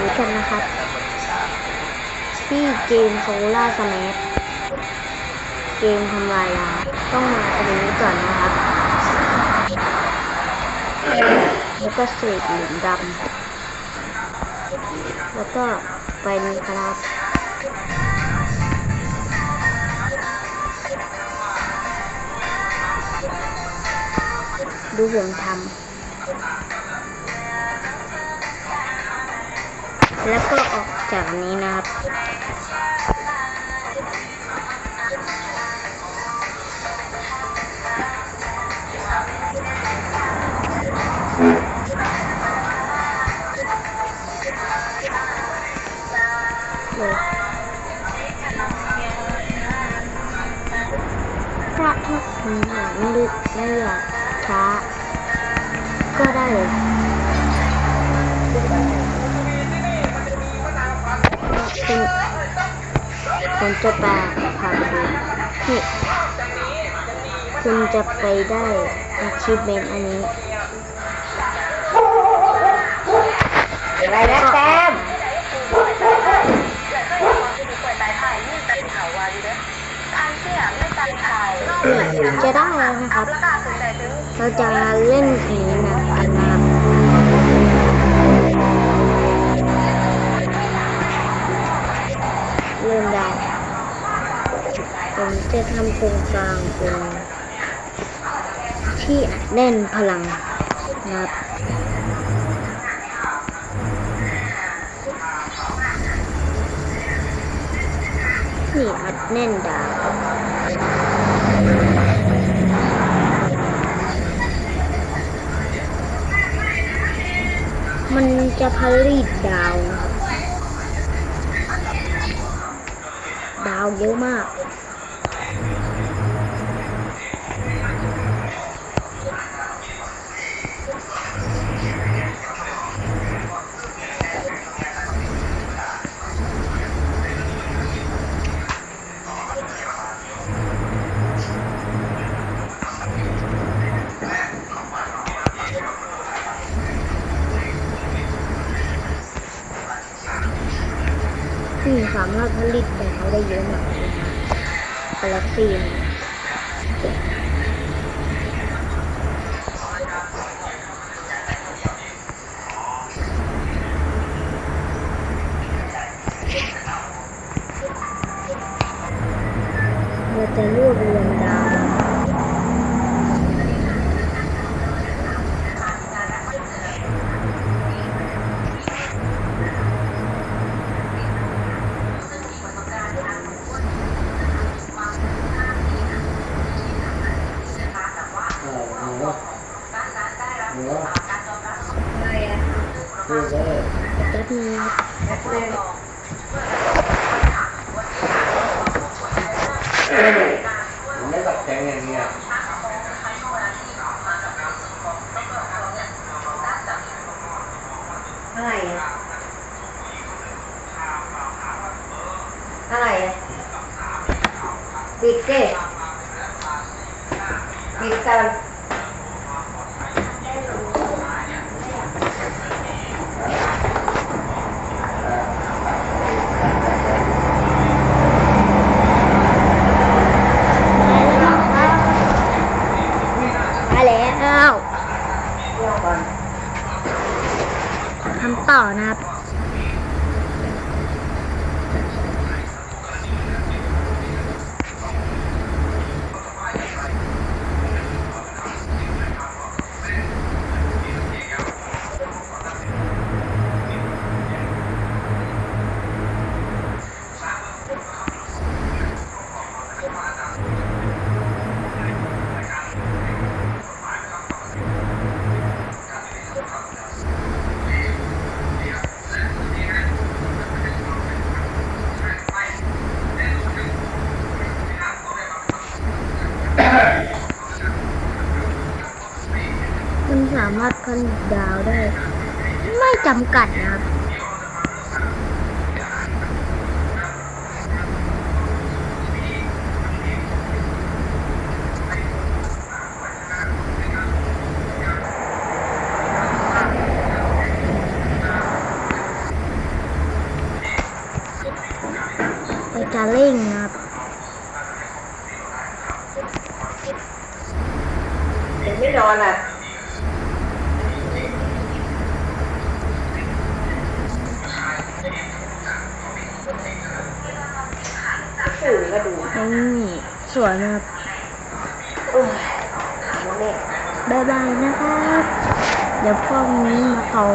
นี้กันนะครับที่เกมโซล่าสแมทเกมทำลายล้างต้องมาตรงนี้ก่อนนะครับแล้วก็เศษหลุมดำแล้วก็ไปนี้ครับดูผมทำ แล้วก็ออกจากนี้นะครับเลยถ้าถ้าคุณอยากไม่ลึกไม่อยากช้า ก็ได้เลย คุณจะไปพาไปดูนี่คุณจะไปได้อาชีพเมนอันนี้อะไรนะแต้มจะได้แล้วนะครับ เราจะเล่นอันนี้นะกันนะครับเริ่มได้ ผมจะทำโครงกลางเป็นที่อัดแน่นพลังนะครับนี่อัดแน่นดาวมันจะผลิตดาวนะครับ ดาวเยอะมากามารถผลิตดาวได้เยอะมากเลยนะกาแล็กซี่เนี่ยเราจะรวบรวม ผมไม่ตัดแข็งอย่างเงี้ยอะไรอะอะไรอะปิดเจ๊ปิดกัน มาแล้ว เที่ยวก่อน ทำต่อนะครับ สามารถผลิตดาวได้ ไม่จำกัดนะครัจะเร่งนะยังไม่นอนอะ ก็ดูนี่สวยนะครับโอ้ยโมเน่บ๊ายบายนะครับ เดี๋ยวพรุ่งนี้มาต่อ